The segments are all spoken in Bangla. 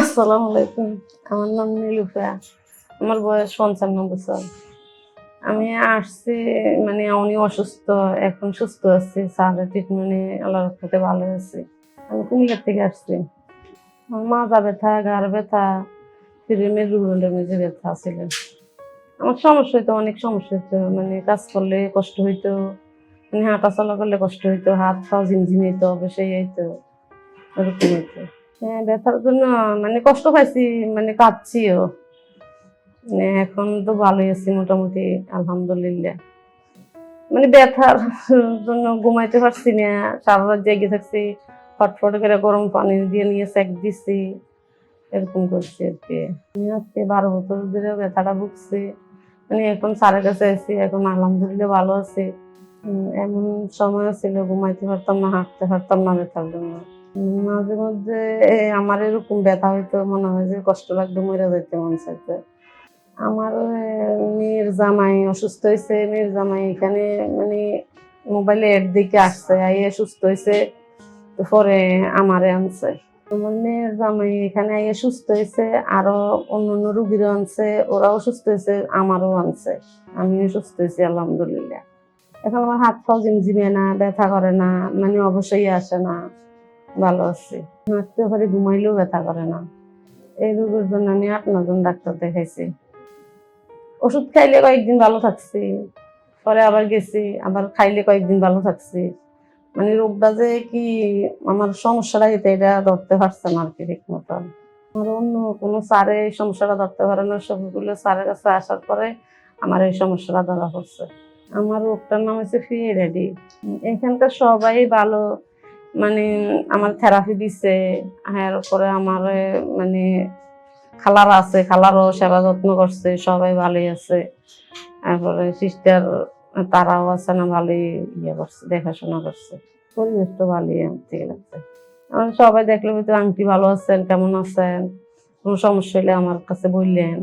আসসালামু আলাইকুম। আমার নাম নীলুফা। আমার বয়স পঞ্চান্ন বছর। আমি আসছি মানে উনি অসুস্থ, এখন সুস্থ আছি। স্যারের ট্রিটমেন্টে আল্লাহ রহমতে ভালো আছি। আমি কুমিল্লার থেকে আসছি। আমার মাজা ব্যথা, গার ব্যথা ফিরিমের রুমের মেঝে ব্যথা ছিল। আমার সমস্যা হইতো, অনেক সমস্যা হইতো। মানে কাজ করলে কষ্ট হইতো মানে হাঁটা চলা করলে কষ্ট হইতো হাত পা ঝিমঝিম হইতো বসে হইতো, এরকম হইতো। ব্যথার জন্য মানে কষ্ট পাইছি মানে কাঁদছিও। মানে এখন তো ভালোই আছি মোটামুটি, আলহামদুলিল্লাহ। মানে ব্যথার জন্য ঘুমাইতে পারছি না, সারা রাত জেগে থাকছি, ফটফট করে গরম পানি দিয়ে নিয়ে সেক দিছি, এরকম করছি আর কি। আমি আজকে বারো বছর ধরে ব্যথাটা ভুগছি মানে এখন স্যারের কাছে আছি এখন আলহামদুলিল্লাহ ভালো আছি। এমন সময় ছিল, ঘুমাইতে পারতাম না, হাঁটতে পারতাম না ব্যথার জন্য। মাঝে মধ্যে আমার এরকম ব্যথা হইতো, মনে হয় যে কষ্ট লাগতো মরে যাইতে মন চাইতে। আমার মেয়ের জামাই অসুস্থ হয়েছে মেয়ের জামাই এখানে মানে মোবাইলে এড দিকে আসছে, আইয়ে সুস্থ হয়েছে পরে আমারে আনছে। আমার মেয়ের জামাই এখানে আইয়ে সুস্থ হয়েছে আরও অন্য অন্য রুগীরও আনছে, ওরাও সুস্থ হয়েছে আমারও আনছে। আমিও সুস্থ হয়েছি আলহামদুলিল্লাহ। এখন আমার হাত পাও জিমজিমে না, ব্যথা করে না মানে অবশ্যই আসে না। ভালো আছি। হাঁটতে পারি, ঘুমাইলেও ব্যথা করে না। এই রোগের জন্য আমি আট নজন ডাক্তার দেখাইছি। ওষুধ খাইলে কয়েকদিন ভালো থাকছি। পরে আবার গেছি, আবার খাইলে কয়েকদিন ভালো থাকছি। মানে রোগটা যে কি, আমার সমস্যাটা এটা এটা ধরতে পারছে না আর কি ঠিক মতন আমার অন্য কোনো স্যারে এই সমস্যাটা ধরতে পারে না। সবগুলো স্যারের কাছে আসার পরে আমার এই সমস্যাটা ধরা পড়ছে। আমার রোগটার নাম হচ্ছে ফিরেডি এখানকার সবাই ভালো। মানে আমার থেরাপি দিছে এরপরে আমার মানে খালার আছে, খালারও সেবা যত্ন করছে, সবাই ভালোই আছে। তারপরে সিস্টার তারাও আছে না, ভালোই ইয়ে করছে, দেখাশোনা করছে। পরিবেশটা ভালোই থেকে লাগছে সবাই দেখলে হয়তো আংটি ভালো আছেন, কেমন আছেন? কোনো সমস্যা হলে আমার কাছে বললেন।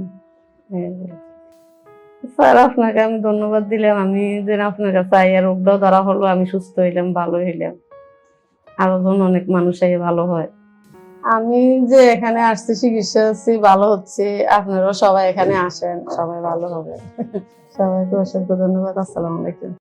স্যার, আপনাকে আমি ধন্যবাদ দিলাম। আমি যেন আপনার কাছে আইয়া রোগটাও ধরা হলো, আমি সুস্থ হইলাম, ভালো হইলাম। আরও ধরুন অনেক মানুষ আই ভালো হয়। আমি যে এখানে আসছি, চিকিৎসা হচ্ছি, ভালো হচ্ছে, আপনারাও সবাই এখানে আসেন, সবাই ভালো হবে। সবাইকে অসংখ্য ধন্যবাদ, আসসালামু আলাইকুম।